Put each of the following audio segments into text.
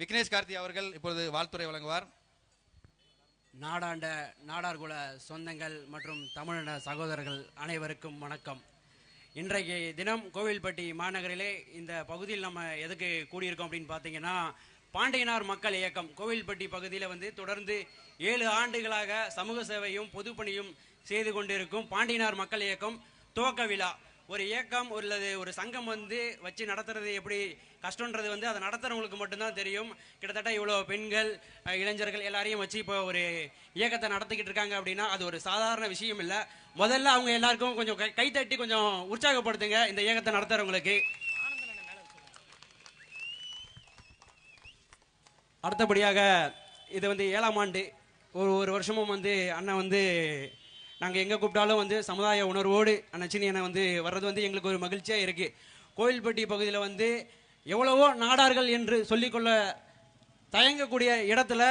விக்னேஷ் கார்த்தி அவர்கள் இப்பொழுது வாழ்த்துறை வழங்குவார். நாடாண்ட நாடார்குல சொந்தங்கள் மற்றும் தமிழின சகோதரர்கள் அனைவருக்கும் வணக்கம். இன்றைக்கு தினம் கோவில்பட்டி மாநகரிலே இந்த பகுதியில் நம்ம எதுக்கு கூடியிருக்கோம் அப்படின்னு பார்த்தீங்கன்னா பாண்டியனார் மக்கள் இயக்கம். கோவில்பட்டி பகுதியில் வந்து தொடர்ந்து ஏழு ஆண்டுகளாக சமூக சேவையும் பொதுப்பணியும் செய்து கொண்டிருக்கும் பாண்டியனார் மக்கள் இயக்கம் துவக்க விழா. ஒரு இயக்கம் அல்லது ஒரு சங்கம் வந்து வச்சு நடத்துறது எப்படி கஷ்டன்றது வந்து அதை நடத்துறவங்களுக்கு மட்டும்தான் தெரியும். கிட்டத்தட்ட இவ்வளோ பெண்கள் இளைஞர்கள் எல்லாரையும் வச்சு இப்போ ஒரு இயக்கத்தை நடத்திக்கிட்டு இருக்காங்க அப்படின்னா அது ஒரு சாதாரண விஷயம் இல்லை. முதல்ல அவங்க எல்லாருக்கும் கொஞ்சம் கை- தட்டி கொஞ்சம் உற்சாகப்படுத்துங்க இந்த இயக்கத்தை நடத்துறவங்களுக்கு. அடுத்தபடியாக இது வந்து ஏழாம் ஆண்டு. ஒரு ஒரு வருஷமும் வந்து அண்ணன் வந்து நாங்கள் எங்கே கூப்பிட்டாலும் வந்து சமுதாய உணர்வோடு அண்ணன் சினி வந்து வர்றது வந்து எங்களுக்கு ஒரு மகிழ்ச்சியாக இருக்குது கோயில்பட்டி பகுதியில் வந்து எவ்வளவோ நாடார்கள் என்று சொல்லிக்கொள்ள தயங்கக்கூடிய இடத்துல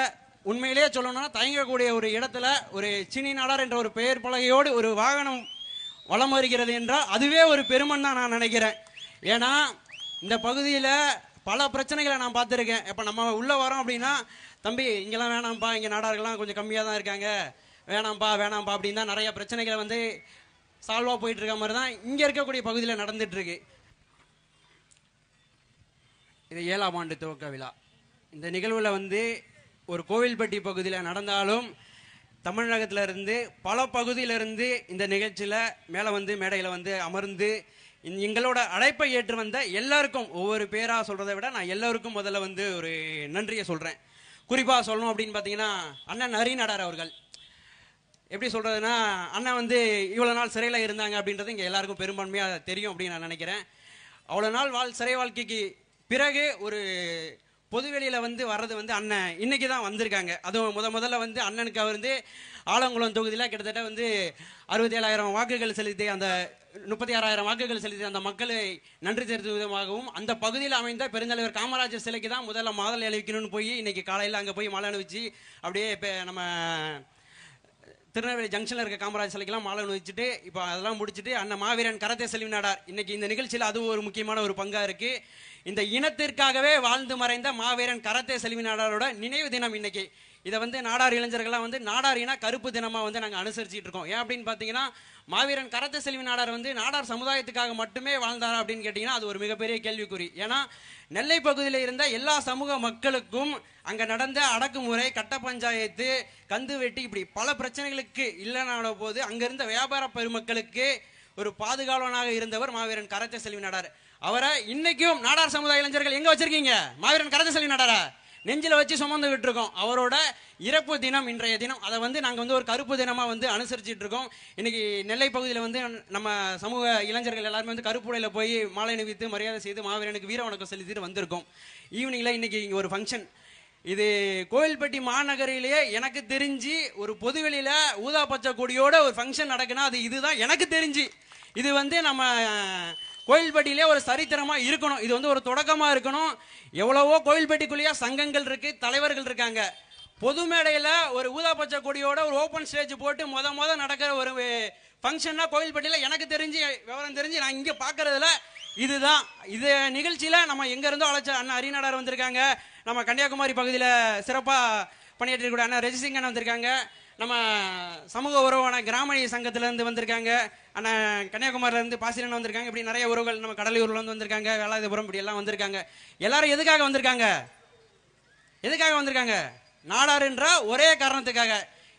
உண்மையிலேயே சொல்லணும்னா தயங்கக்கூடிய ஒரு இடத்துல ஒரு சினி நாடார் என்ற ஒரு பெயர் பலகையோடு ஒரு வாகனம் வளம் வருகிறது என்றால் அதுவே ஒரு பெருமன் தான் நான் நினைக்கிறேன். ஏன்னா இந்த பகுதியில் பல பிரச்சனைகளை நான் பார்த்துருக்கேன். இப்போ நம்ம உள்ளே வரோம் அப்படின்னா தம்பி இங்கெல்லாம் வேணாம்ப்பா இங்கே நாடார்கள்லாம் கொஞ்சம் கம்மியாக தான் இருக்காங்க. வேணாம்ப்பா வேணாம்ப்பா அப்படின்னு தான் நிறைய பிரச்சனைகளை வந்து சால்வாக போயிட்டு இருக்க மாதிரி தான் இங்கே இருக்கக்கூடிய பகுதியில் நடந்துட்டுருக்கு இது ஏழாம் ஆண்டு துவக்க விழா. இந்த நிகழ்வில் வந்து ஒரு கோவில்பட்டி பகுதியில் நடந்தாலும் தமிழகத்திலிருந்து பல பகுதியிலிருந்து இந்த நிகழ்ச்சியில் மேலே வந்து மேடையில் வந்து அமர்ந்து எங்களோட அழைப்பை ஏற்று வந்த எல்லாருக்கும் ஒவ்வொரு பேராக சொல்கிறத விட நான் எல்லோருக்கும் முதல்ல வந்து ஒரு நன்றியை சொல்கிறேன் குறிப்பாக சொல்லணும் அப்படின்னு பார்த்தீங்கன்னா அண்ணன் ஹரிநடார் அவர்கள். எப்படி சொல்றதுன்னா அண்ணன் வந்து இவ்வளோ நாள் சிறையில் இருந்தாங்க அப்படின்றது இங்கே எல்லாருக்கும் பெரும்பான்மையாக தெரியும் அப்படின்னு நான் நினைக்கிறேன். அவ்வளோ நாள் வாழ் சிறை வாழ்க்கைக்கு பிறகு ஒரு பொதுவெளியில் வந்து வர்றது வந்து அண்ணன். இன்னைக்கு தான் வந்திருக்காங்க. அதுவும் முத முதல்ல வந்து அண்ணனுக்கு அவர் வந்து ஆலங்குளம் தொகுதியில் கிட்டத்தட்ட வந்து அறுபத்தி ஏழாயிரம் வாக்குகள் செலுத்தி அந்த முப்பத்தி ஆறாயிரம் வாக்குகள் செலுத்தி அந்த மக்களை நன்றி தெரிவித்த விதமாகவும் அந்த பகுதியில் அமைந்த பெருந்தலைவர் காமராஜர் சிலைக்கு தான் முதல்ல மாதல் அழிவிக்கணும்னு போய் இன்னைக்கு காலையில் அங்கே போய் மாலை அணிவிச்சு அப்படியே இப்போ நம்ம திருநெல்வேலி ஜங்ஷனில் இருக்க காமராஜ் சிலைக்கெல்லாம் மாலை வச்சுட்டு இப்போ அதெல்லாம் முடிச்சுட்டு அண்ணன் மாவீரன் கரத்தே செல்வி நாடார். இன்னைக்கு இந்த நிகழ்ச்சியில் அது ஒரு முக்கியமான ஒரு பங்கா இருக்கு. இந்த இனத்திற்காகவே வாழ்ந்து மறைந்த மாவீரன் கரத்தே செல்வி நாடாரோட நினைவு தினம் இன்னைக்கு. இதை வந்து நாடார் இளைஞர்கள்லாம் வந்து நாடாரினா கருப்பு தினமாக வந்து நாங்கள் அனுசரிச்சிட்டு இருக்கோம். ஏன் அப்படின்னு பார்த்தீங்கன்னா மாவீரன் கரத்த செல்வி நாடார் வந்து நாடார் சமுதாயத்துக்காக மட்டுமே வாழ்ந்தாரா அப்படின்னு கேட்டிங்கன்னா அது ஒரு மிகப்பெரிய கேள்விக்குறி. ஏன்னா நெல்லை பகுதியில் இருந்த எல்லா சமூக மக்களுக்கும் அங்கே நடந்த அடக்குமுறை கட்ட பஞ்சாயத்து கந்து வெட்டி இப்படி பல பிரச்சனைகளுக்கு இல்லைனான போது அங்க இருந்த வியாபார பெருமக்களுக்கு ஒரு பாதுகாவலனாக இருந்தவர் மாவீரன் கரத்த செல்வி நாடார். அவரை இன்னைக்கும் நாடார் சமுதாய இளைஞர்கள் எங்கே வச்சிருக்கீங்க? மாவீரன் கரத்த செல்வி நாடாரா? நெஞ்சில் வச்சு சுமந்து விட்டுருக்கோம் அவரோட இறப்பு தினம் இன்றைய தினம் அதை வந்து நாங்கள் வந்து ஒரு கருப்பு தினமாக வந்து அனுசரிச்சுட்டு இருக்கோம். இன்னைக்கு நெல்லை பகுதியில் வந்து நம்ம சமூக இளைஞர்கள் எல்லாருமே வந்து கருப்புடையில் போய் மாலை அணிவித்து மரியாதை செய்து மாவீரனுக்கு வீர வணக்கம் செலுத்திட்டு வந்திருக்கோம். ஈவினிங்கில் இன்னைக்கு இங்கே ஒரு ஃபங்க்ஷன் இது கோயில்பட்டி மாநகரிலேயே எனக்கு தெரிஞ்சு ஒரு பொதுவெளியில் ஊதா பச்சை கொடியோட ஒரு ஃபங்க்ஷன் நடக்குன்னா அது இதுதான் எனக்கு தெரிஞ்சு. இது வந்து நம்ம கோயில்பட்டியிலே ஒரு சரித்திரமா இருக்கணும். இது வந்து ஒரு தொடக்கமா இருக்கணும். எவ்வளவோ கோயில்பட்டிக்குள்ளேயே சங்கங்கள் இருக்கு தலைவர்கள் இருக்காங்க. பொது மேடையில ஒரு ஊதா பச்சை கொடியோட ஒரு ஓப்பன் ஸ்டேஜ் போட்டு மொத மொத நடக்கிற ஒரு ஃபங்க்ஷன்னா கோயில்பட்டியில எனக்கு தெரிஞ்சு விவரம் தெரிஞ்சு நான் இங்க பாக்குறதுல இதுதான். இது நிகழ்ச்சியில நம்ம எங்க இருந்தோ அழைச்ச அண்ணா அரிநாடார் வந்திருக்காங்க. நம்ம கன்னியாகுமரி பகுதியில் சிறப்பாக பணியாற்றிருக்கூடிய அண்ணா ரஜிசிங்கன் வந்திருக்காங்க. நம்ம சமூக உறவான கிராமணி சங்கத்திலேருந்து வந்திருக்காங்க. ஆனால் கன்னியாகுமரியிலேருந்து பாசிரன் வந்திருக்காங்க. இப்படி நிறைய உறவுகள் நம்ம கடலூர்லேருந்து வந்திருக்காங்க. வேளாதிபுரம் இப்படி எல்லாம் வந்திருக்காங்க. எல்லாரும் எதுக்காக வந்திருக்காங்க? எதுக்காக வந்திருக்காங்க? நாடார் என்ற ஒரே காரணத்துக்காக.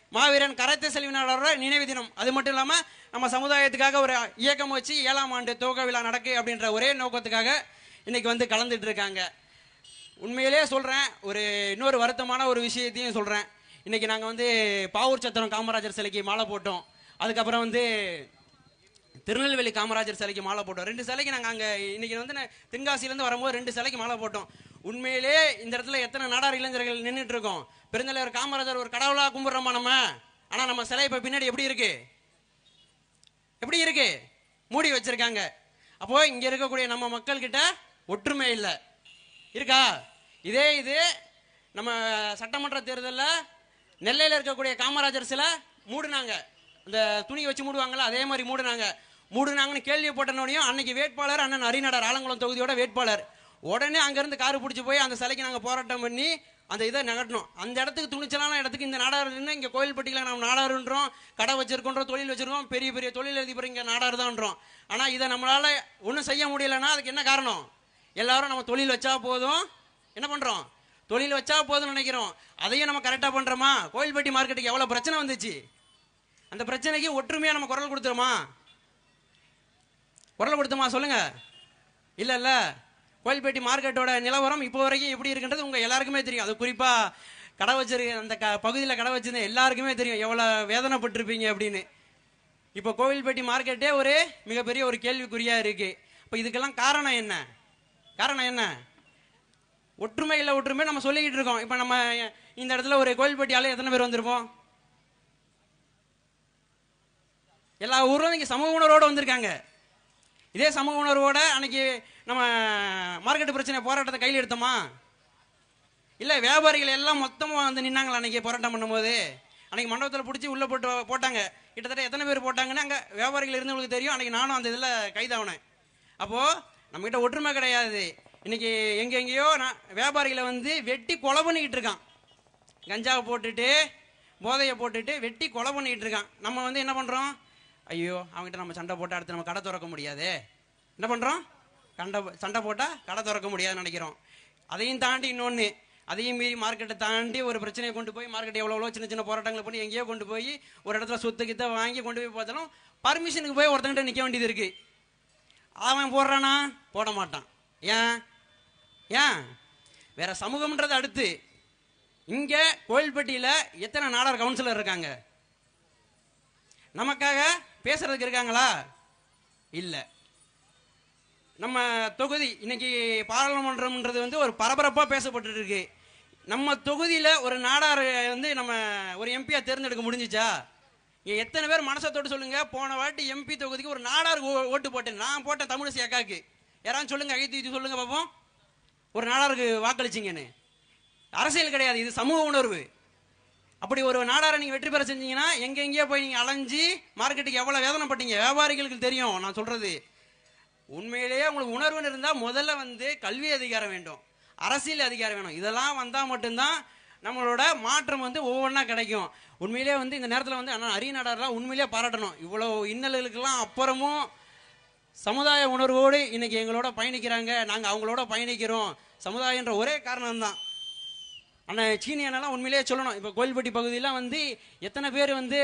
மாவீரன் கரத்தை செல்வி நாடாரோட நினைவு தினம். அது மட்டும் இல்லாமல் நம்ம சமுதாயத்துக்காக ஒரு இயக்கம் வச்சு ஏழாம் ஆண்டு துவக்க விழா நடக்கு அப்படின்ற ஒரே நோக்கத்துக்காக இன்னைக்கு வந்து கலந்துட்டு இருக்காங்க. உண்மையிலேயே சொல்கிறேன் ஒரு இன்னொரு வருத்தமான ஒரு விஷயத்தையும் சொல்கிறேன் இன்னைக்கு நாங்கள் வந்து பாவூர் சத்திரம் காமராஜர் சிலைக்கு மாலை போட்டோம். அதுக்கப்புறம் வந்து திருநெல்வேலி காமராஜர் சிலைக்கு மாலை போட்டோம். ரெண்டு சிலைக்கு நாங்கள் அங்கே இன்னைக்கு வந்து நான் தென்காசியிலேருந்து வரும்போது ரெண்டு சிலைக்கு மாலை போட்டோம். உண்மையிலே இந்த இடத்துல எத்தனை நாடார் இளைஞர்கள் நின்றுட்டு இருக்கோம். பெருந்தலைவர் காமராஜர் ஒரு கடவுளாக கும்பிட்றோமா நம்ம? ஆனால் நம்ம சிலை இப்போ பின்னாடி எப்படி இருக்கு? எப்படி இருக்கு? மூடி வச்சிருக்காங்க. அப்போ இங்கே இருக்கக்கூடிய நம்ம மக்கள்கிட்ட ஒற்றுமை இல்லை. இருக்கா? இதே இது நம்ம சட்டமன்ற தேர்தலில் நெல்லையில் இருக்கக்கூடிய காமராஜர் சிலை மூடுனாங்க. இந்த துணியை வச்சு மூடுவாங்கல்ல அதே மாதிரி மூடுனாங்க. மூடுனாங்கன்னு கேள்வி போட்டனோடையும் அன்னைக்கு வேட்பாளர் அண்ணன் அரிநடர் ஆலங்குளம் தொகுதியோட வேட்பாளர். உடனே அங்கேருந்து காரு பிடிச்சி போய் அந்த சிலைக்கு நாங்கள் போராட்டம் பண்ணி அந்த இதை நகட்டணும் அந்த இடத்துக்கு துணிச்சலான இடத்துக்கு இந்த நாடாருன்னு நின்று இங்கே கோயில்பட்டியில் நம்ம நாடாருன்றோம் கடை வச்சிருக்கோன்றோம் தொழில் வச்சிருக்கோம் பெரிய பெரிய தொழில் அதிபர் இங்கே நாடாரு தான்றோம் ஆனால் இதை நம்மளால் ஒன்றும் செய்ய முடியலன்னா அதுக்கு என்ன காரணம்? எல்லாரும் நம்ம தொழில் வச்சா போதும். என்ன பண்ணுறோம் தொழில் வச்சா போதும்னு நினைக்கிறோம். அதையும் நம்ம கரெக்டாக பண்ணுறோமா கோயில்பட்டி மார்க்கெட்டுக்கு எவ்வளோ பிரச்சனை வந்துச்சு? அந்த பிரச்சனைக்கு ஒற்றுமையாக நம்ம குரல் கொடுத்துருமா? குரல் கொடுத்துமா சொல்லுங்க. இல்லை இல்லை. கோயில்பேட்டி மார்க்கெட்டோட நிலவரம் இப்போ வரைக்கும் எப்படி இருக்குன்றது உங்கள் எல்லாருக்குமே தெரியும். அது குறிப்பாக கடை வச்சிருக்க அந்த க பகுதியில் கடை வச்சிருந்த எல்லாருக்குமே தெரியும். எவ்வளோ வேதனைப்பட்டிருப்பீங்க அப்படின்னு. இப்போ கோவில்பேட்டி மார்க்கெட்டே ஒரு மிகப்பெரிய ஒரு கேள்விக்குறியாக இருக்குது இப்போ இதுக்கெல்லாம் காரணம் என்ன? காரணம் என்ன? ஒற்றுமை இல்லை ஒற்றுமை நம்ம சொல்லிக்கிட்டு இருக்கோம். இப்போ நம்ம இந்த இடத்துல ஒரு கோயில்பட்டியால் எத்தனை பேர் வந்திருப்போம்? எல்லா ஊரும் இங்கே சமூக உணர்வோடு வந்திருக்காங்க. இதே சமூக உணர்வோட அன்னைக்கு நம்ம மார்க்கெட் பிரச்சனை போராட்டத்தை கையில் எடுத்தோமா? இல்லை வியாபாரிகள் எல்லாம் மொத்தமாக வந்து நின்னாங்களா அன்னைக்கு போராட்டம் பண்ணும்போது? அன்னைக்கு மண்டபத்தில் பிடிச்சி உள்ளே போட்டு போட்டாங்க. கிட்டத்தட்ட எத்தனை பேர் போட்டாங்கன்னு அங்கே வியாபாரிகள் இருந்தவங்களுக்கு தெரியும். அன்னைக்கு நானும் அந்த இதில் கைதாகினேன் அப்போது நம்மகிட்ட ஒற்றுமை கிடையாது. இன்னைக்கு எங்கெங்கேயோ நான் வியாபாரிகளை வந்து வெட்டி கொலை பண்ணிக்கிட்டு இருக்கான். கஞ்சாவை போட்டுட்டு போதையை போட்டுட்டு வெட்டி கொலை பண்ணிக்கிட்டு இருக்கான். நம்ம வந்து என்ன பண்ணுறோம் ஐயோ அவங்ககிட்ட நம்ம சண்டை போட்டால் அடுத்து நம்ம கடை திறக்க முடியாது. என்ன பண்ணுறோம் கண்டை சண்டை போட்டால் கடை திறக்க முடியாதுன்னு நினைக்கிறோம். அதையும் தாண்டி இன்னொன்று அதையும் மீறி மார்க்கெட்டை தாண்டி ஒரு பிரச்சனையை கொண்டு போய் மார்க்கெட் எவ்வளோ எவ்வளோ சின்ன சின்ன போராட்டங்களை பண்ணி எங்கேயோ கொண்டு போய் ஒரு இடத்துல சொத்து கித்த வாங்கி கொண்டு போய் பார்த்தாலும் பர்மிஷனுக்கு போய் ஒருத்தங்கிட்ட நிற்க வேண்டியது இருக்குது அவன் போடுறானா? போட மாட்டான். ஏன்? ஏன்? வேற சமூகம்ன்றது அடுத்து. இங்க கோயில்பட்டியில எத்தனை நாடார் கவுன்சிலர் இருக்காங்க? நமக்காக பேசுறதுக்கு இருக்காங்களா? இல்ல. நம்ம தொகுதி இன்னைக்கு பாராளுமன்றம்ன்றது வந்து ஒரு பரபரப்பா பேசப்பட்டு இருக்கு நம்ம தொகுதியில ஒரு நாடார் வந்து நம்ம ஒரு எம்பியா தேர்ந்தெடுக்க முடிஞ்சிச்சா? இங்க எத்தனை பேர் மனசத்தோடு சொல்லுங்க. போன வாட்டி எம்பி தொகுதிக்கு ஒரு நாடார் ஓ- ஓட்டு போட்டேன். நான் போட்டேன் தமிழிசை அக்காக்கு. யாராவது சொல்லுங்க அகைத்து சொல்லுங்க பாப்போம். ஒரு நாடாருக்கு வாக்களிச்சிங்கன்னு. அரசியல் கிடையாது இது சமூக உணர்வு. அப்படி ஒரு நாடாரை நீங்க வெற்றி பெற செஞ்சீங்கன்னா எங்க எங்கேயோ போய் நீங்க அலைஞ்சு மார்க்கெட்டுக்கு எவ்வளவு வேதனைப்பட்டீங்க? வியாபாரிகளுக்கு தெரியும் நான் சொல்றது. உண்மையிலேயே உங்களுக்கு உணர்வுன்னு இருந்தா முதல்ல வந்து கல்வி அதிகாரம் வேண்டும். அரசியல் அதிகாரம் வேணும். இதெல்லாம் வந்தா மட்டும்தான் நம்மளோட மாற்றம் வந்து ஒவ்வொன்றா கிடைக்கும். உண்மையிலேயே வந்து இந்த நேரத்தில் வந்து அண்ணா அரிய நாடாரெலாம் உண்மையிலேயே பாராட்டணும். இவ்வளோ இன்னல்களுக்கெல்லாம் அப்புறமும் சமுதாய உணர்வோடு இன்னைக்கு எங்களோட பயணிக்கிறாங்க. நாங்கள் அவங்களோட பயணிக்கிறோம். சமுதாயன்ற ஒரே காரணம் தான் ஆனால் சீனியனெல்லாம் உண்மையிலேயே சொல்லணும். இப்போ கோயில்பட்டி பகுதியெலாம் வந்து எத்தனை பேர் வந்து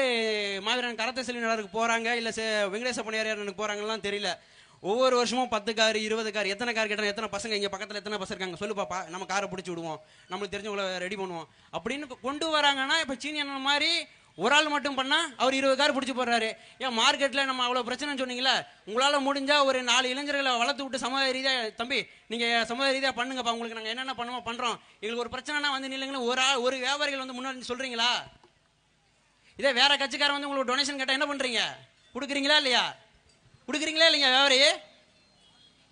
மாவீரன் கரத்தை செல்வினருக்கு போகிறாங்க இல்லை வெங்கடேச பணியாரனுக்கு போகிறாங்கலாம் தெரியல. ஒவ்வொரு வருஷமும் பத்து கார் இருபது கார் எத்தனை கார் கேட்டாங்க எத்தனை பசங்க இங்கே பக்கத்தில் எத்தனை பசங்க இருக்காங்க சொல்லு பாப்பா. நம்ம காரை பிடிச்சி விடுவோம். நம்மளுக்கு தெரிஞ்சவங்கள ரெடி பண்ணுவோம். அப்படின்னு கொண்டு வராங்கன்னா இப்போ சீனியன் மாதிரி ஒரு ஆள் மட்டும் பண்ணால் அவர் இருபது கார் பிடிச்சி போடுறாரு. ஏன் மார்க்கெட்டில் நம்ம அவ்வளோ பிரச்சனைன்னு சொன்னீங்களா உங்களால் முடிஞ்சால் ஒரு நாலு இளைஞர்களை வளர்த்து விட்டு சமுதாய ரீதியாக தம்பி நீங்கள் சமுதாய ரீதியாக பண்ணுங்கப்பா. உங்களுக்கு நாங்கள் என்னென்ன பண்ணுவோம் பண்ணுறோம் எங்களுக்கு ஒரு பிரச்சனைனா வந்து நில்லுங்களேன். ஒரு ஆள் ஒரு வியாபாரிகள் வந்து முன்னாடி சொல்கிறீங்களா இதே வேற கட்சிக்காரன் வந்து உங்களுக்கு டொனேஷன் கேட்டால் என்ன பண்ணுறீங்க கொடுக்குறீங்களா இல்லையா? கொடுக்குறீங்களா இல்லைங்க வியாபாரி?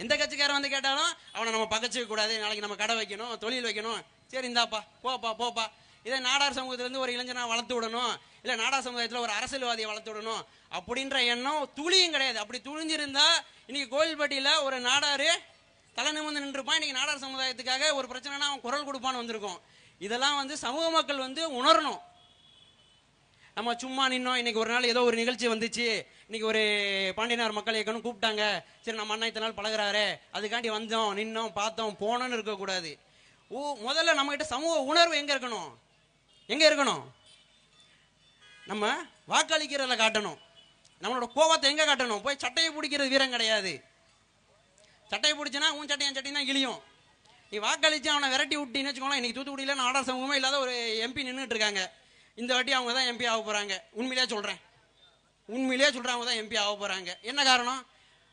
எந்த கட்சிக்காரன் வந்து கேட்டாலும் அவனை நம்ம பகச்சிக்க கூடாது. நாளைக்கு நம்ம கடை வைக்கணும் தொழில் வைக்கணும். சரி இந்தாப்பா போப்பா போப்பா. இதே நாடார் சமூகத்திலேருந்து ஒரு இளைஞனை வளர்த்து விடணும். இல்லை நாடா சமுதாயத்தில் ஒரு அரசியல்வாதியை வளர்த்துடணும் அப்படின்ற எண்ணம் துளியும் கிடையாது. அப்படி துளிஞ்சிருந்தா இன்னைக்கு கோயில்பட்டியில் ஒரு நாடாரு தலை நிமிர்ந்து நின்றுப்பான். இன்னைக்கு நாடார் சமுதாயத்துக்காக ஒரு பிரச்சனைனா அவன் குரல் கொடுப்பான்னு வந்திருக்கும். இதெல்லாம் வந்து சமூக மக்கள் வந்து உணரணும். நம்ம சும்மா நின்னோம். இன்னைக்கு ஒரு நாள் ஏதோ ஒரு நிகழ்ச்சி வந்துச்சு. இன்னைக்கு ஒரு பாண்டியனார் மக்கள் இயக்கம்னு கூப்பிட்டாங்க. சரி நம்ம அண்ணா இத்தனை நாள் பழகுறாரு. அதுக்காண்டி வந்தோம் நின்னோம் பார்த்தோம் போனோம்னு இருக்கக்கூடாது. ஓ முதல்ல நம்மகிட்ட சமூக உணர்வு எங்கே இருக்கணும்? எங்கே இருக்கணும்? நம்ம வாக்களிக்கிறத காட்டணும். நம்மளோட கோவத்தை எங்க காட்டணும்? போய் சட்டையை பிடிக்கிறது வீரம் கிடையாது. சட்டையை பிடிச்சினா உன் சட்டை என் சட்டையும் தான் கிளியும் நீ வாக்களிச்சு அவனை விரட்டி விட்டின்னு வச்சுக்கோங்களேன் இன்றைக்கி தூத்துக்குடியில் நாடார் சமூகமே இல்லாத ஒரு எம்பி நின்றுட்டு இருக்காங்க. இந்த வாட்டி அவங்க தான் எம்பி ஆக போகிறாங்க உண்மையிலேயே சொல்கிறேன் உண்மையிலேயே சொல்கிறேன் அவங்க தான் எம்பி ஆக போகிறாங்க என்ன காரணம்?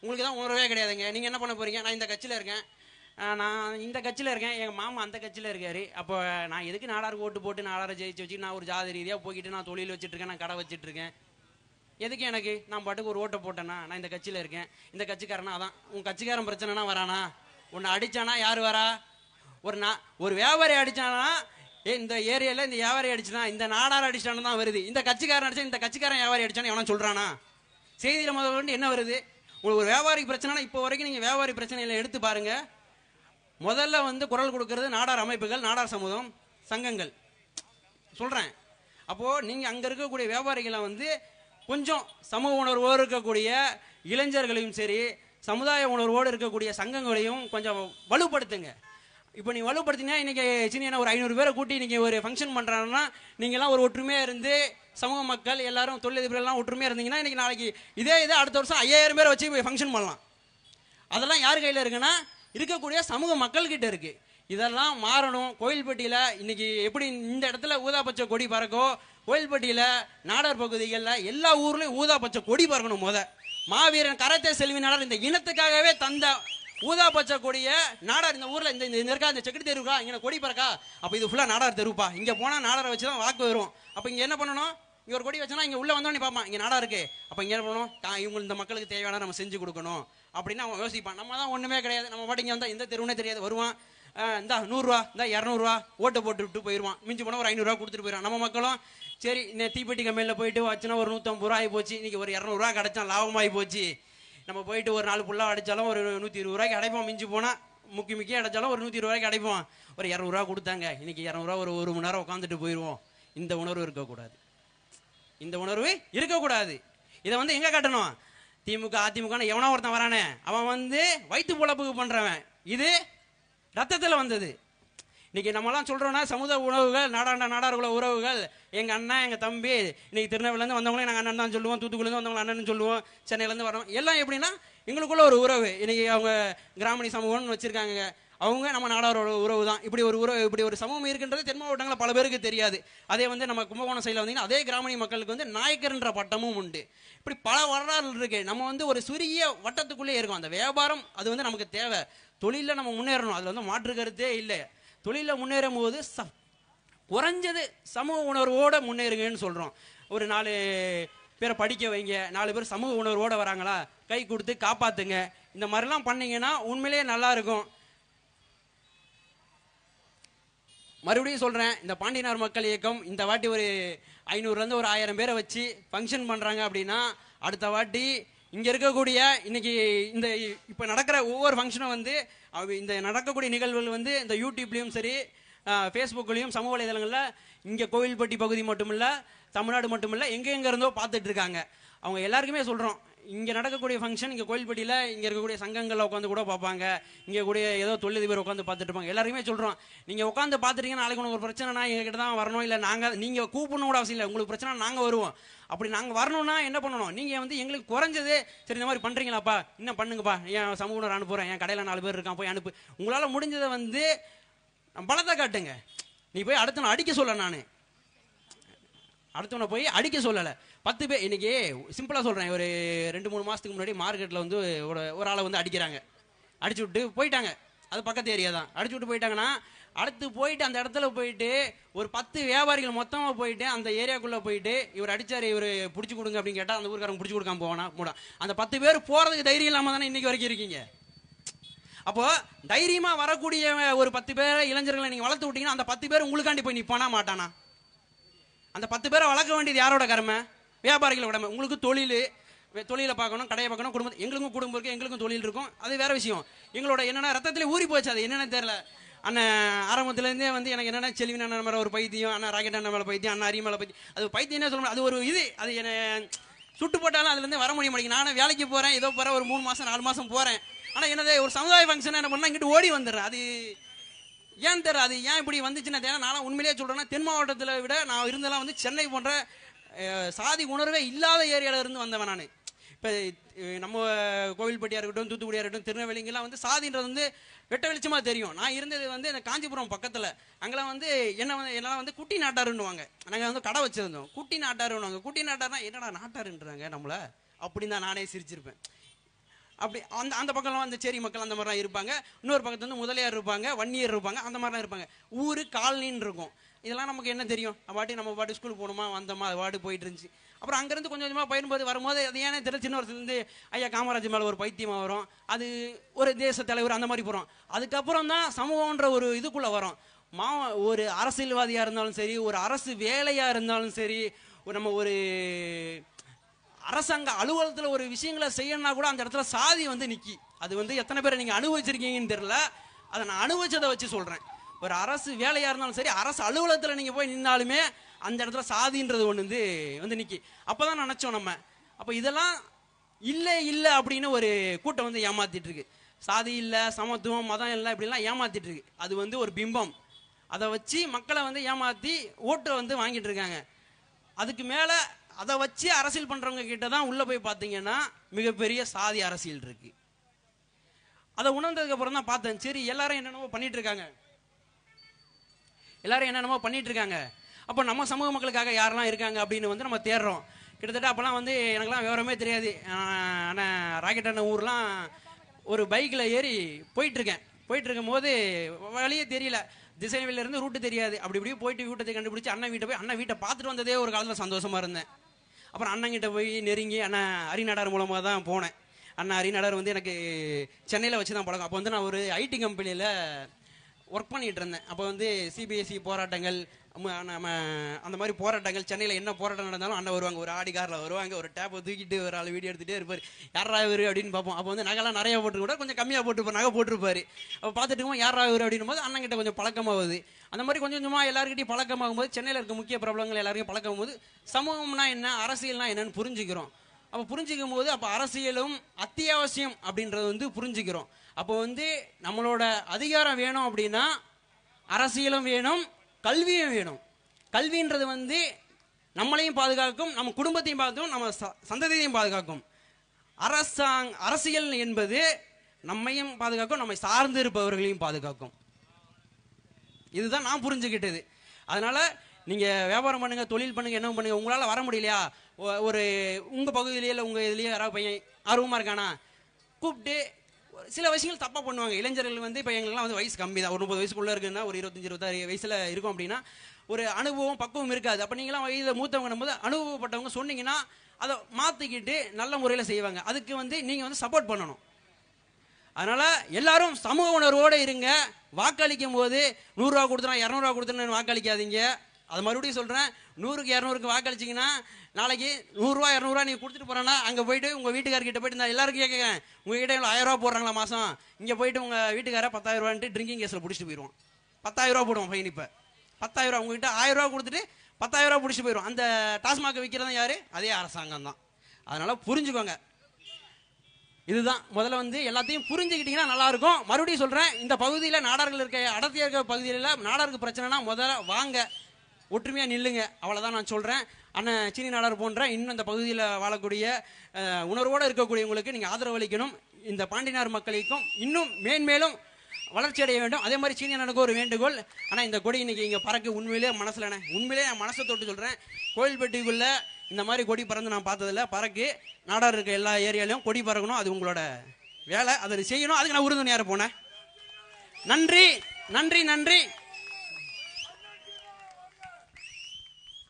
உங்களுக்கு தான் உணர்வே கிடையாதுங்க. நீங்கள் என்ன பண்ண போறீங்க? நான் இந்த கட்சியில் இருக்கேன். நான் இந்த கட்சியில் இருக்கேன். எங்கள் மாமா அந்த கட்சியில் இருக்காரு. அப்போ நான் எதுக்கு நாடாருக்கு ஓட்டு போட்டு நாடாரை ஜெயிச்சு வச்சு நான் ஒரு ஜாதி ரீதியாக போய்கிட்டு நான் தொழில் வச்சுட்ருக்கேன் நான் கடை வச்சுட்டு இருக்கேன் எதுக்கு எனக்கு? நான் பாட்டுக்கு ஒரு ஓட்டை போட்டேனா நான் இந்த கட்சியில் இருக்கேன். இந்த கட்சிக்காரனா அதான். உன் கட்சிக்காரன் பிரச்சனைனா வரானா? உன்னை அடித்தானா யார் வரா? ஒரு நா ஒரு வியாபாரி அடித்தானா ஏ இந்த ஏரியாவில் இந்த வியாபாரி அடிச்சுனா இந்த நாடார் அடிச்சானு தான் வருது. இந்த கட்சிக்காரன் அடிச்சா இந்த கட்சிக்காரன் வியாபாரி அடிச்சானு எவனா சொல்கிறானா செய்தியில் முதல் கொண்டு என்ன வருது? உங்களுக்கு ஒரு வியாபாரி பிரச்சனைனா இப்போ வரைக்கும் நீங்கள் வியாபாரி பிரச்சனையில் எடுத்து பாருங்கள் முதல்ல வந்து குரல் கொடுக்கறது நாடார் அமைப்புகள் நாடார் சமூகம் சங்கங்கள். சொல்கிறேன் அப்போது நீங்கள் அங்கே இருக்கக்கூடிய வியாபாரிகளை வந்து கொஞ்சம் சமூக உணர்வோடு இருக்கக்கூடிய இளைஞர்களையும் சரி சமுதாய உணர்வோடு இருக்கக்கூடிய சங்கங்களையும் கொஞ்சம் வலுப்படுத்துங்க. இப்போ நீ வலுப்படுத்தினா இன்றைக்கி சின்ன ஒரு ஐநூறு பேரை கூட்டி இன்றைக்கி ஒரு ஃபங்க்ஷன் பண்ணுறாங்கன்னா நீங்களாம் ஒரு ஒற்றுமையாக இருந்து சமூக மக்கள் எல்லாரும் தொழிலதிபர்கள்லாம் ஒற்றுமையாக இருந்தீங்கன்னா இன்றைக்கி நாளைக்கு இதே இதே அடுத்த வருஷம் ஐயாயிரம் பேரை வச்சு ஃபங்க்ஷன் பண்ணலாம். அதெல்லாம் யார் கையில் இருக்குன்னா இருக்கக்கூடிய சமூக மக்கள்கிட்ட இருக்கு. இதெல்லாம் மாறணும். கோயில்பட்டியில் இன்னைக்கு எப்படி இந்த இடத்துல ஊதா பச்சை கொடி பறக்கோ கோயில்பட்டியில் நாடார் பகுதிகளில் எல்லா ஊர்லயும் ஊதா பச்சை கொடி பறக்கணும் முத. மாவீரன் கரத்தை செல்வி நாடார் இந்த இனத்துக்காகவே தந்த ஊதா பச்சை கொடிய நாடார் இந்த ஊர்ல இந்த இந்த இருக்கா இந்த செக்குடி தெருவுக்கா இங்க கொடி பறக்கா. அப்ப இது ஃபுல்லா நாடார் தெருப்பா. இங்க போனா நாடாரை வச்சு தான் வாக்கு வரும். அப்ப இங்க என்ன பண்ணணும்? இங்கே ஒரு கொடி வச்சோன்னா இங்கே உள்ள வந்தோடனே பார்ப்பான் இங்கே நாடா இருக்கு. அப்போ இங்கே என்ன பண்ணணும்? இவங்க இந்த மக்களுக்கு தேவையான நம்ம செஞ்சு கொடுக்கணும். அப்படின்னு அவன் யோசிப்பான். நம்ம தான் ஒன்றுமே கிடையாது. நம்ம பாட்டு இங்கே வந்தால் எந்த தெருவுனே தெரியாது. வருவான் இந்தா நூறுரூவா இந்தா இரநூறுவா ஓட்டை போட்டு விட்டு போயிடுவான் மிஞ்சி போனால் ஒரு ஐநூறுரூவா கொடுத்துட்டு போயிடுவான் நம்ம மக்களும் சரி இந்த தீப்பெட்டி கம்பெனியில் போயிட்டு வச்சுனா ஒரு நூற்றம்பது ரூபா ஆகி போச்சு இன்னைக்கு ஒரு இரநூறுவா கிடச்சா லாபமாகி போச்சு நம்ம போயிட்டு ஒரு நாலு புல்லாக அடித்தாலும் ஒரு நூற்றி இருபது ரூபாய்க்கு அடைப்போம். மிஞ்சி போனால் முக்கி முக்கிய அடைச்சாலும் ஒரு நூற்றி இருபது ரூபாய்க்கு அடைப்போம். ஒரு இரநூறுவா கொடுத்தாங்க. இன்னைக்கு இரநூறுவா ஒரு ஒரு மணி நேரம் உட்காந்துட்டு போயிடுவோம் இந்த உணர்வு இருக்கக்கூடாது. இந்த உணர்வு இருக்கக்கூடாது. இதை வந்து எங்க காட்டணும்? திமுக அதிமுக எவனோ ஒருத்தன் வரானே. அவன் வந்து வயிற்று பொழப்புக்கு பண்றவன். இது ரத்தத்தில் வந்தது. இன்னைக்கு நம்மலாம் சொல்றோம்னா சமுதாய உணவுகள் நாடாண்ட நாடார்குல உறவுகள். எங்க அண்ணன் எங்க தம்பி இன்னைக்கு திருநெல்வேலேருந்து வந்தவங்களே நாங்கள் அண்ணன் தான் சொல்லுவோம். தூத்துக்குடிலேருந்து வந்தவங்க அண்ணன் சொல்லுவோம். சென்னையிலேருந்து வரோம் எல்லாம் எப்படின்னா எங்களுக்குள்ள ஒரு உறவு. இன்னைக்கு அவங்க கிராமணி சமூகம்னு வச்சிருக்காங்க அவங்க நம்ம நாடாரோட உறவு தான் இப்படி ஒரு உறவு இப்படி ஒரு சமூகம் இருக்குன்றது தென் மாவட்டங்களில் பல பேருக்கு தெரியாது. அதே வந்து நம்ம கும்பகோணம் சைடில் வந்தீங்கன்னா அதே கிராமணி மக்களுக்கு வந்து நாயக்கர்ன்ற பட்டமும் உண்டு. இப்படி பல வரலாறு இருக்கு. நம்ம வந்து ஒரு சிறிய வட்டத்துக்குள்ளே இருக்கும். அந்த வியாபாரம் அது வந்து நமக்கு தேவை. தொழிலில் நம்ம முன்னேறணும். அதில் வந்து மாற்று கருத்தே இல்லை. தொழிலில் முன்னேறும் போது ச குறைஞ்சது சமூக உணர்வோடு முன்னேறுங்கன்னு சொல்கிறோம் ஒரு நாலு பேரை படிக்க வைங்க. நாலு பேர் சமூக உணர்வோடு வராங்களா? கை கொடுத்து காப்பாற்றுங்க இந்த மாதிரிலாம் பண்ணீங்கன்னா உண்மையிலேயே நல்லா இருக்கும் மறுபடியும் சொல்கிறேன் இந்த பாண்டியனார் மக்கள் இயக்கம் இந்த வாட்டி ஒரு ஐநூறுலேருந்து ஒரு ஆயிரம் பேரை வச்சு ஃபங்க்ஷன் பண்ணுறாங்க அப்படின்னா அடுத்த வாட்டி இங்கே இருக்கக்கூடிய இன்னைக்கு இந்த இப்போ நடக்கிற ஒவ்வொரு ஃபங்க்ஷனும் வந்து அவ- இந்த நடக்கக்கூடிய நிகழ்வுகள் வந்து இந்த யூடியூப்லேயும் சரி ஃபேஸ்புக்லேயும் சமூக வலைதளங்களில் இங்கே கோவில்பட்டி பகுதி மட்டுமில்ல தமிழ்நாடு மட்டுமில்ல எங்கே எங்கே இருந்தோ பார்த்துட்டு இருக்காங்க. அவங்க எல்லாருக்குமே சொல்கிறோம் இங்கே நடக்கக்கூடிய ஃபங்க்ஷன் இங்கே கோயில்பட்டியில் இங்கே இருக்கக்கூடிய சங்கங்களில் உட்காந்து கூட பார்ப்பாங்க. இங்கே கூடிய ஏதோ தொழிலதிபர் உட்காந்து பார்த்துட்டு இருப்பாங்க. எல்லாருமே சொல்கிறோம் நீங்கள் உட்காந்து பார்த்துட்டீங்கன்னா நாளைக்கு உங்களுக்கு ஒரு பிரச்சனைனா எங்ககிட்ட தான் வரணும் இல்லை நாங்கள் நீங்கள் கூப்பிடணும் கூட அவசியம் இல்லை. உங்களுக்கு பிரச்சனை நாங்கள் வருவோம். அப்படி நாங்கள் வரணும்னா என்ன பண்ணணும்? நீங்கள் வந்து எங்களுக்கு குறைஞ்சது சரி இந்த மாதிரி பண்ணுறீங்களாப்பா இன்னும் பண்ணுங்கப்பா. என் சமூகம் அனுப்புகிறேன் என் கடையில் நாலு பேர் இருக்கான் போய் அனுப்பு. உங்களால் முடிஞ்சதை வந்து பலத்தை காட்டுங்க. நீ போய் அடுத்த அடிக்க சொல்ல நான். அடுத்தவனை போய் அடிக்க சொல்லலை. பத்து பேர் இன்னைக்கு சிம்பிளாக சொல்கிறேன் ஒரு ரெண்டு மூணு மாதத்துக்கு முன்னாடி மார்க்கெட்டில் வந்து ஒரு ஒரு ஆளை வந்து அடிக்கிறாங்க. அடிச்சு விட்டு போயிட்டாங்க. அது பக்கத்து ஏரியா தான். அடிச்சு விட்டு போயிட்டாங்கன்னா அடுத்து போயிட்டு அந்த இடத்துல போயிட்டு ஒரு பத்து வியாபாரிகள் மொத்தமாக போயிட்டு அந்த ஏரியாக்குள்ளே போயிட்டு இவர் அடிச்சார் இவர் பிடிச்சி கொடுங்க அப்படின்னு கேட்டால் அந்த ஊருக்காரங்க பிடிச்சி கொடுக்காம போவானா? மூடா அந்த பத்து பேர் போகிறதுக்கு தைரியம் இல்லாமல் தானே இன்னைக்கு வரைக்கும் இருக்கீங்க. அப்போ தைரியமா வரக்கூடிய ஒரு பத்து பேர் இளைஞர்களை நீங்க வளர்த்து விட்டீங்கன்னா அந்த பத்து பேர் உங்களுக்காண்டி போய் நிப்பானா மாட்டானா? அந்த பத்து பேரை வளர்க்க வேண்டியது யாரோட கடமை வியாபாரிகள் கடமை உங்களுக்கு தொழில் தொழிலை பார்க்கணும் கடையை பார்க்கணும் குடும்பம் எங்களுக்கும் குடும்பம் இருக்குது எங்களுக்கும் தொழில் இருக்கும். அது வேற விஷயம். எங்களோட என்னென்னா ரத்தத்திலே ஊறி போச்சு அது. என்னென்ன தெரில அண்ணன் ஆரம்பத்துலேருந்தே வந்து எனக்கு என்னென்ன செல்வின் அண்ணன் மேலே ஒரு பைத்தியம் அண்ணன் ராக்கெட் அண்ணன் மேலே பைத்தியம் அண்ணன் அரியமலை பைத்தியம் அது பைத்தியம்னே சொல்ல அது ஒரு இது. அது என்ன சுட்டு போட்டாலும் அதுலேருந்து வர முடிய மாட்டேங்குது. நானும் வேலைக்கு போகிறேன் ஏதோ போகிறேன் ஒரு மூணு மாதம் நாலு மாதம் போகிறேன் ஆனால் என்னது ஒரு சமுதாய ஃபங்க்ஷன் என்ன பண்ணால் இங்கிட்டு ஓடி வந்துடுறேன். அது ஏன் தெரியல? அது ஏன் இப்படி வந்துச்சுன்னா தெரியல. நான் உண்மையிலேயே சொல்கிறேன்னா தென் மாவட்டத்தில் விட நான் இருந்தெல்லாம் வந்து சென்னை போன்ற சாதி உணர்வே இல்லாத ஏரியாவில் இருந்து வந்தவன் நான். இப்போ நம்ம கோவில்பட்டியாக இருக்கட்டும் தூத்துக்குடியாக இருக்கட்டும் திருநெல்வேலிங்கெல்லாம் வந்து சாதின்றது வந்து வெட்ட வெளிச்சமாக தெரியும். நான் இருந்தது வந்து இந்த காஞ்சிபுரம் பக்கத்தில். அங்கெல்லாம் வந்து என்ன வந்து எல்லாம் வந்து குட்டி நாட்டாருன்னுவாங்க. நாங்கள் வந்து கடை வச்சுருந்தோம். குட்டி நாட்டாருன்னுவாங்க. குட்டி நாட்டார்னா என்னடா நாட்டாருன்றாங்க நம்மள? அப்படின்னு தான் நானே சிரிச்சிருப்பேன். அப்படி அந்த அந்த பக்கம்லாம் அந்த சேரி மக்கள் அந்த மாதிரிலாம் இருப்பாங்க. இன்னொரு பக்கத்துல வந்து முதலியார் இருப்பாங்க வன்னியர் இருப்பாங்க அந்த மாதிரிலாம் இருப்பாங்க. ஊர் காலனின்னு இருக்கும். இதெல்லாம் நமக்கு என்ன தெரியும்? நம்ம பாட்டி நம்ம பாட்டு ஸ்கூல் போகணுமா? வந்தோமா? அது பாட்டு போயிட்டு இருந்துச்சு. அப்புறம் அங்கேருந்து கொஞ்சம் கொஞ்சமாக பயிலும்போது வரும்போது அது ஏன்னா தெரியல சின்ன வருஷத்துலேருந்து ஐயா காமராஜ் மேலே ஒரு பைத்தியமாக வரும். அது ஒரு தேச தலைவர் அந்த மாதிரி போகிறோம் அதுக்கப்புறம் தான் சமூகன்ற ஒரு இதுக்குள்ளே வரும். மா ஒரு அரசியல்வாதியாக இருந்தாலும் சரி ஒரு அரசு வேலையாக இருந்தாலும் சரி நம்ம ஒரு அரசாங்க அலுவலகத்தில் ஒரு விஷயங்களை செய்யணும்னா கூட அந்த இடத்துல சாதி வந்து நிற்கி அது வந்து எத்தனை பேரை நீங்கள் அனுபவிச்சிருக்கீங்கன்னு தெரில அதை நான் அனுபவிச்சதை வச்சு சொல்கிறேன் ஒரு அரசு வேலையா இருந்தாலும் சரி அரசு அலுவலகத்துல நீங்க போய் நின்னாலுமே அந்த இடத்துல சாதின்றது ஒண்ணு வந்து வந்து நிக்கி. அப்பதான் நினைச்சோம் நம்ம. அப்ப இதெல்லாம் இல்லை இல்லை அப்படின்னு ஒரு கூட்டம் வந்து ஏமாத்திட்டு இருக்கு. சாதி இல்லை சமத்துவம் மதம் இல்லை இப்படிலாம் ஏமாத்திட்டு இருக்கு. அது வந்து ஒரு பிம்பம். அதை வச்சு மக்களை வந்து ஏமாத்தி ஓட்டை வந்து வாங்கிட்டு இருக்காங்க. அதுக்கு மேல அதை வச்சு அரசியல் பண்றவங்க கிட்ட தான் உள்ள போய் பார்த்தீங்கன்னா மிகப்பெரிய சாதி அரசியல் இருக்கு. அதை உணர்ந்ததுக்கு அப்புறம் தான் பார்த்தேன். சரி எல்லாரும் என்னென்னவோ பண்ணிட்டு இருக்காங்க. எல்லாரும் என்னென்னமோ பண்ணிட்டு இருக்காங்க அப்போ நம்ம சமூக மக்களுக்காக யாரெல்லாம் இருக்காங்க அப்படின்னு வந்து நம்ம தேடுறோம். கிட்டத்தட்ட அப்போல்லாம் வந்து எனக்குலாம் விவரமே தெரியாது. ஆனால் அண்ணன் ராக்கெட் அண்ணன் ஊர்லாம் ஒரு பைக்கில் ஏறி போயிட்டுருக்கேன். போயிட்டு போது வழியே தெரியல. திசைவிலேருந்து ரூட்டு தெரியாது. அப்படி இப்படி போயிட்டு வீட்டத்தை கண்டுபிடிச்சி அண்ணன் வீட்டை போய் அண்ணன் வீட்டை பார்த்துட்டு வந்ததே ஒரு காலத்தில் சந்தோஷமாக இருந்தேன். அப்புறம் அண்ணன் கிட்ட போய் நெருங்கி அண்ணன் அரிநடார் மூலமாக தான் போனேன். அண்ணன் அரிநடார் வந்து எனக்கு சென்னையில் வச்சு தான் பழக்கம். அப்போ வந்து நான் ஒரு ஐடி கம்பெனியில் ஒர்க் பண்ணிட்டு இருந்தேன் அப்போ வந்து சிபிஎஸ்சி போராட்டங்கள் நம்ம அந்த மாதிரி போராட்டங்கள் சென்னையில் என்ன போராட்டம் நடந்தாலும் அண்ணன் வருவாங்க. ஒரு ஆடி காரில் வருவாங்க ஒரு டேப்பை தூக்கிட்டு ஒரு ஆள் வீடியோ எடுத்துகிட்டே இருப்பார். யாரா இவர்? அப்படின்னு பார்ப்போம். அப்போ வந்து நகைலாம் நிறையா போட்டு கூட கொஞ்சம் கம்மியாக போட்டுருப்பார் நகை போட்டிருப்பாரு. அப்போ பார்த்துட்டு இருக்கோம் யாரா இவர்? அப்படின்னும் போது அண்ணங்கிட்ட கொஞ்சம் பழக்கமாகுது. அந்த மாதிரி கொஞ்சம் கொஞ்சமாக எல்லாருக்கிட்டையும் பழக்கமாகும் போது சென்னையில் இருக்க முக்கிய பிரபலங்கள் எல்லாருக்கும் பழக்கம் போது சமூகம்னா என்ன அரசியல்னா என்னன்னு புரிஞ்சுக்கிறோம். அப்போ புரிஞ்சுக்கும் போது அப்போ அரசியலும் அத்தியாவசியம் அப்படின்றது வந்து புரிஞ்சுக்கிறோம். அப்போ வந்து நம்மளோட அதிகாரம் வேணும் அப்படின்னா அரசியலும் வேணும் கல்வியும் வேணும். கல்வின்றது வந்து நம்மளையும் பாதுகாக்கும் நம்ம குடும்பத்தையும் பாதுகாக்கும் நம்ம ச- சந்ததியையும் பாதுகாக்கும். அரசாங் அரசியல் என்பது நம்மையும் பாதுகாக்கும் நம்மை சார்ந்து இருப்பவர்களையும் பாதுகாக்கும். இதுதான் நான் புரிஞ்சுக்கிட்டது. அதனால நீங்க வியாபாரம் பண்ணுங்க தொழில் பண்ணுங்க என்ன பண்ணுங்க உங்களால வர முடியலையா? ஒரு உங்க பகுதியிலேயே இல்லை உங்க இதுலயே யாராவது பையன் ஆர்வமா இருக்கானா? கூப்பிட்டு சில விஷயங்கள் தப்பா பண்ணுவாங்க. இளைஞர்கள் வந்து இப்போ எங்களுக்குலாம் வந்து வயசு கம்மி தான். ஒரு முப்பது வயசுக்குள்ளே இருக்குன்னா ஒரு இருபத்தஞ்சி இருபத்தாறு வயசில் இருக்கும் அப்படின்னா ஒரு அனுபவம் பக்குவம் இருக்காது. அப்போ நீங்களாம் வயதில் மூத்தவங்க போது அனுபவப்பட்டவங்க சொன்னீங்கன்னா அதை மாற்றிக்கிட்டு நல்ல முறையில் செய்வாங்க. அதுக்கு வந்து நீங்கள் வந்து சப்போர்ட் பண்ணணும். அதனால் எல்லாரும் சமூக உணர்வோடு இருங்க. வாக்களிக்கும் போது நூறுரூவா கொடுத்துனா இரநூறுவா கொடுத்துனா வாக்களிக்காதீங்க. அது மறுபடியும் சொல்கிறேன் நூறுக்கு இரநூறுக்கு வாக்களிச்சிங்கன்னா நாளைக்கு நூறுரூவா இரநூறுவா நீங்கள் கொடுத்துட்டு போகிறேன்னா அங்கே போயிட்டு உங்கள் வீட்டுக்காரர்கிட்ட போயிட்டு நான் எல்லாருக்கும் கேட்குறேன் உங்ககிட்ட இவ்வளோ ஆயிரம் ரூபா போடுறாங்களா மாதம் இங்கே போயிட்டு உங்கள் வீட்டுக்கார பத்தாயிரம் ரூபான்ட்டு ட்ரிங்கிங் கேஸில் பிடிச்சிட்டு போயிடுவோம் பத்தாயிரம் ரூபா போடுவோம் ஃபைன் இப்போ. பத்தாயிரம் ரூபா உங்ககிட்ட ஆயிரம் ரூபா கொடுத்துட்டு பத்தாயிரம் ரூபா பிடிச்சி போயிடும் அந்த டாஸ்மாக விற்கிறது யார்? அதே அரசாங்கம் தான். அதனால் புரிஞ்சுக்கோங்க. இதுதான். முதல்ல வந்து எல்லாத்தையும் புரிஞ்சுக்கிட்டீங்கன்னா நல்லாயிருக்கும். மறுபடியும் சொல்கிறேன் இந்த பகுதியில் நாடார்கள் இருக்க அடர்த்தியா இருக்க பகுதியில் நாடாருக்கு பிரச்சனைனா முதல்ல வாங்க. ஒற்றுமையாக நில்லுங்க. அவ்வளோதான் நான் சொல்கிறேன் அண்ணன் சீனி நாடார் போன்ற இன்னும் இந்த பகுதியில் வாழக்கூடிய உணர்வோடு இருக்கக்கூடியவங்களுக்கு நீங்கள் ஆதரவு அளிக்கணும். இந்த பாண்டினார் மக்களுக்கும் இன்னும் மேன்மேலும் வளர்ச்சி அடைய வேண்டும். அதே மாதிரி சீனிய எனக்கு ஒரு வேண்டுகோள். ஆனால் இந்த கொடி இன்னைக்கு இங்கே பறக்க உண்மையிலே மனசில்ண்ணே என்ன? உண்மையிலே நான் மனசை தொட்டு சொல்கிறேன் கோயில்பட்டிக்குள்ள இந்த மாதிரி கொடி பறந்து நான் பார்த்ததில்ல. பறக்கு. நாடார் இருக்க எல்லா ஏரியாலையும் கொடி பறக்கணும். அது உங்களோட வேலை. அதை செய்யணும். அதுக்கு நான் உறுதுணையாக போனேன் நன்றி. நன்றி நன்றி.